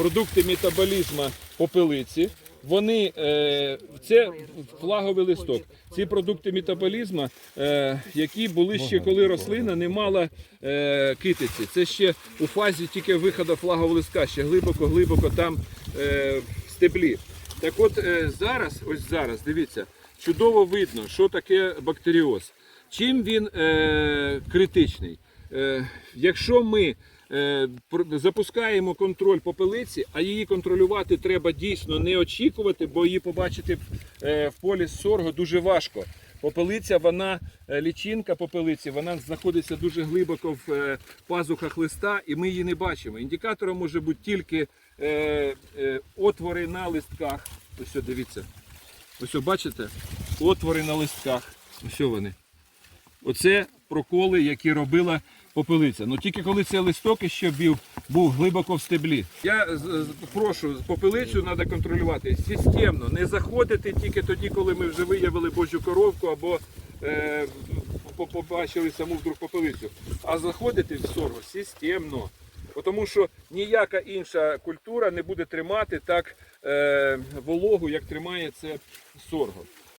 продукти метаболізму попелиці. Вони е, це флаговий листок. Ці продукти метаболізму, е, які були ще коли рослина не мала е, китиці. Це ще у фазі тільки виходу флагового листка, ще глибоко-глибоко там в стеблі. Так от зараз, ось зараз, дивіться, чудово видно, що таке бактеріоз. Чим він критичний? Якщо ми запускаємо контроль попелиці, а її контролювати треба дійсно не очікувати, бо її побачити е, в полі сорго дуже важко. Попелиця, вона е, лічинка попелиці, вона знаходиться дуже глибоко в е, пазухах листа, і ми її не бачимо. Індикатором може бути тільки е, е, отвори на листках. Ось дивіться. Ось бачите? Отвори на листках. Ось вони. Оце проколи, які робила попелиця. Ну тільки коли цей листок ще був, був глибоко в стеблі. Я з- прошу, попелицю треба контролювати системно, не заходити тільки тоді, коли ми вже виявили божу коровку або е, побачили саму вдруг попелицю, а заходити в сорго системно. Тому що ніяка інша культура не буде тримати так е, вологу, як тримає це сорго.